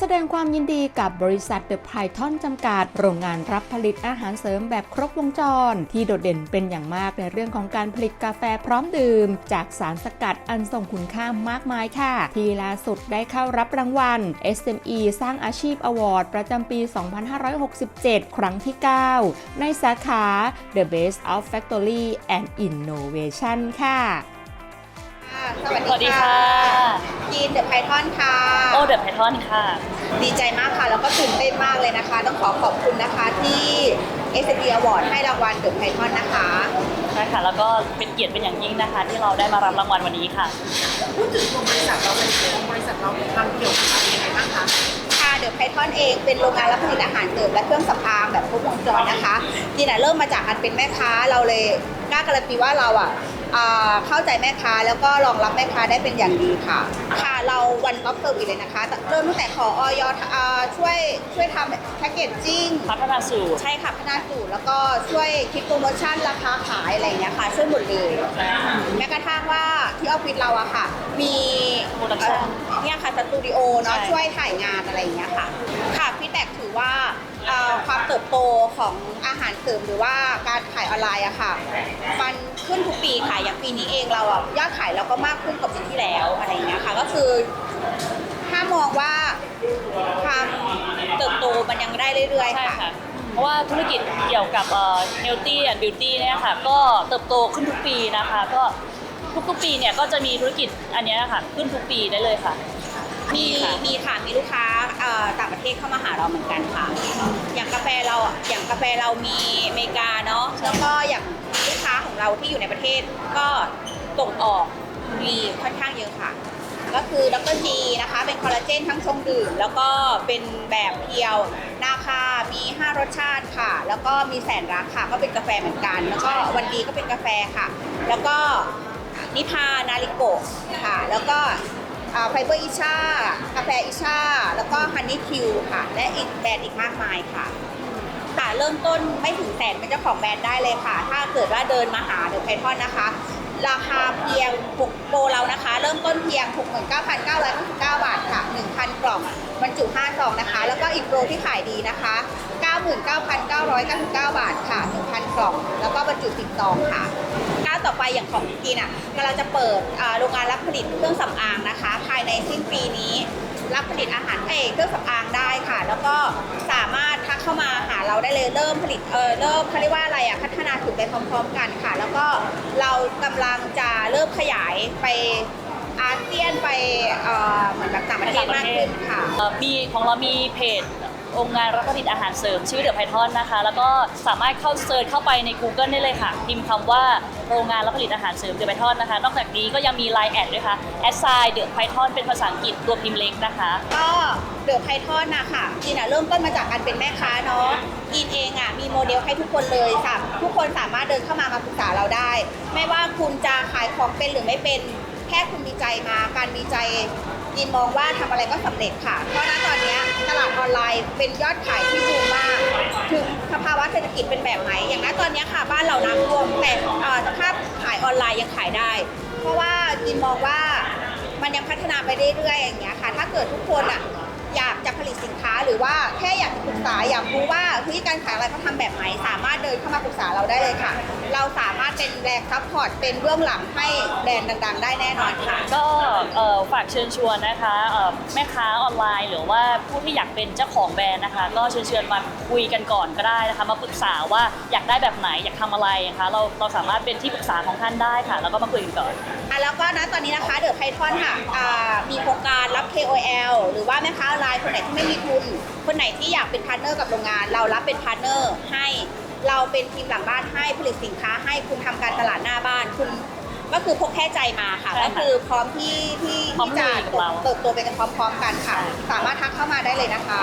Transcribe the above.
แสดงความยินดีกับบริษัทเดอะไพทอนจำกัด โรงงานรับผลิตอาหารเสริมแบบครบวงจร ที่โดดเด่นเป็นอย่างมากในเรื่องของการผลิตกาแฟพร้อมดื่ม จากสารสกัดอันทรงคุณค่ามากมายค่ะ ที่ล่าสุดได้เข้ารับรางวัล SME สร้างอาชีพอวอร์ดประจำปี 2567 ครั้งที่ 9 ในสาขา The Best of Factory and Innovation ค่ะ สวัสสวัสดีดีค่ะค่ะยีนเดอะไพทอนค่ะ โอเดอะไพทอนค่ะ ดีใจมากค่ะ แล้วก็ตื่นเต้นมากเลยนะคะ ต้องขอขอบคุณนะคะที่ s อ p Award ให้รางวัลเดอะไพทอนนะคะใช่ค่ะ แล้วก็เป็นเกียรติเป็นอย่างยิ่งนะคะ ที่เราได้มารับรางวัลวันนี้ค่ะ พูดถึงตัวบริษัทเราเป็นบริษัทเราทำเกี่ยวกับอะไรยังไงบ้างคะค่ะเดอะไพทอนเองเป็นโรงงานรับผลิตอาหารเสริมและเครื่องสำอางแบบครบวงจรนะคะจีน่ะเริ่มมาจากการเป็นแม่ค้าเราเลยกล้าการันตีว่าเราอะอ่า เข้าใจแม่ค้าแล้วก็รองรับแม่ค้าได้เป็นอย่างดีค่ะ ค่ะเราวันท็อปเซอร์วิสเลยนะคะเริ่มตั้งแต่ขอออยอ่าช่วยช่วยทำแพ็กเกจจิ้งพัฒนาสูตรใช่ค่ะพัฒนาสูตรแล้วก็ช่วยคิดโปรโมชั่นราคาขายอะไรอย่างเงี้ยค่ะช่วยหมดเลยแม้กระทั่งว่าที่ออฟฟิศเราอะค่ะ มี Production เอ่อเนี่ยค่ะสตูดิโอเนาะใช่ ช่วยถ่ายงานอะไรอย่างเงี้ยค่ะ ค่ะพี่แตกถือว่าเอ่อความเติบโตของอาหารเสริมหรือว่าการขายออนไลน์อะค่ะ มันขึ้นทุกปีค่ะอย่างปีนี้เองเราอะยอดขายเราก็มากขึ้นกว่าปีที่แล้วอะไรอย่างเงี้ยค่ะ ก็คือ ถ้ามองว่าความเติบโตมันยังได้เรื่อยใช่ๆค่ะ ค่ะ เพราะว่าธุรกิจเกี่ยวกับเอ่อ healthy and beauty เนี่ยค่ะ ก็เติบโตขึ้นทุกปีนะคะ ก็ ทุกๆปีเนี่ยก็จะมีธุรกิจอันเนี้ยค่ะขึ้นทุกปีได้เลยค่ะ มีค่ะ มีค่ะมีลูกค้าเอ่อต่างประเทศเข้ามาหาเราเหมือนกันค่ะ อย่างกาแฟเราอะอย่างกาแฟเรามีอเมริกาเนาะแล้วก็อย่างลูกค้าของเราที่อยู่ในประเทศก็ส่งออกมีค่อนข้างเยอะค่ะ ก็คือดรจีนะคะ เป็นคอลลาเจนทั้งชงดื่ม แล้วก็เป็นแบบเพียวนาคามี 5 รสชาติค่ะ แล้วก็มีแสนรักค่ะ ก็เป็นกาแฟเหมือนกัน แล้วก็วันดีก็เป็นกาแฟค่ะ แล้วก็ นิพานาริโกะค่ะ แล้วก็ไฟเบอร์อิชากาแฟอิชาแล้วก็ฮันนี่คิวค่ะ และอีกแบรนด์อีกมากมายค่ะค่ะเริ่มต้นไม่ถึงแสนเป็นเจ้าของแบรนด์ได้เลยค่ะ ถ้าเกิดว่าเดินมาหาเดอะไพทอนนะคะ ราคาเพียง6โปรเรานะคะ เริ่มต้นเพียง 69,999 บาทค่ะ 1,000 กล่องบรรจุ5ซองนะคะ แล้วก็อีกโปรที่ขายดีนะคะ 99,999 บาทค่ะ 1,000 กล่อง แล้วก็บรรจุ10ซองค่ะก้าวต่อไปอย่างของกินอะกำลังจะเปิดอ่าโรงงานรับผลิตเครื่องสำอางนะคะ ภายในสิ้นปีนี้รับผลิตอาหารเอยเครื่องสำอางได้ค่ะ แล้วก็สามารถทักเข้ามาหาเราได้เลยเริ่มผลิตเออเริ่มเขาเรียกว่าอะไรอะพัฒนาสูตรไปพร้อม ๆ กันค่ะ แล้วก็เรากำลังจะเริ่มขยายไปอาเซียนไปเอ่อเหมือนแบบต่างประเทศมากขึ้นค่ะเอ่อมีของเรามีเพจ องค์งานรับผลิตอาหารเสริม ชื่อเดอะไพทอนนะคะ แล้วก็สามารถเข้าเซิร์ชเข้าไปใน Google ได้เลยค่ะ พิมพ์คำว่าโรงงานรับผลิตอาหารเสริมเดอะไพทอนนะคะ นอกจากนี้ก็ยังมี Line แอดด้วยค่ะแอดไซเดอะไพทอนเป็นภาษาอังกฤษตัวพิมพ์เล็กนะคะก็เดอะไพทอนนะค่ะจีนอะเริ่มต้นมาจากการเป็นแม่ค้าเนาะจีนเองอะมีโมเดลให้ทุกคนเลยสามทุกคนสามารถเดินเข้ามามาปรึกษาเราได้ ไม่ว่าคุณจะขายของเป็นหรือไม่เป็นแค่คุณมีใจมาการมีใจ จีนมองว่าทำอะไรก็สำเร็จค่ะ เพราะณตอนนี้ตลาดออนไลน์เป็นยอดขายที่บูมมาก ถึงสภาวะเศรษฐกิจเป็นแบบไหน อย่างนั้นตอนนี้ค่ะ บ้านเราน้ำท่วมแต่เออสภาพขายออนไลน์ยังขายได้ เพราะว่าจีนมองว่ามันยังพัฒนาไปเรื่อยๆอย่างเงี้ยค่ะ ถ้าเกิดทุกคนอะอยากจะผลิตสินค้าหรือว่าแค่อยากจะปรึกษาอยากรู้ว่าเฮ้ยการขายอะไรเขาทำแบบไหนสามารถเดินเข้ามาปรึกษาเราได้เลยค่ะ เราสามารถเป็นแรงซัพพอร์ตเป็นเบื้องหลังให้แบรนด์ดังๆ ได้แน่นอนค่ะ ก็ ฝากเชิญชวนนะคะแม่ค้าออนไลน์ หรือว่าผู้ที่อยากเป็นเจ้าของแบรนด์นะคะ ก็เชิญชิญมาคุยกันก่อนก็ได้นะคะมาปรึกษาว่าอยากได้แบบไหนอยากทำอะไรนะคะเราเราสามารถเป็นที่ปรึกษาของท่านได้ค่ะ แล้วก็มาคุยกันก่อนอะแล้วก็นะตอนนี้นะคะเดอะไพทอนค่ะมีโครงการรับ KOL หรือว่าแม่ค้าออนไลน์คนไหนที่ไม่มีทุนคนไหนที่อยากเป็นพาร์ทเนอร์กับโรงงาน เรารับเป็นพาร์ทเนอร์ให้เราเป็นทีมหลังบ้านให้ผลิตสินค้าให้คุณทำการตลาดหน้าบ้านคุณ ก็คือพกแค่ใจมาค่ะ ใช่ก็ค่ะคือพร้อมที่ที่พร้อมที่จะลุยกับเรา เติบโตไปกันพร้อมๆกันค่ะใช่สามารถทักเข้ามาได้เลยนะคะ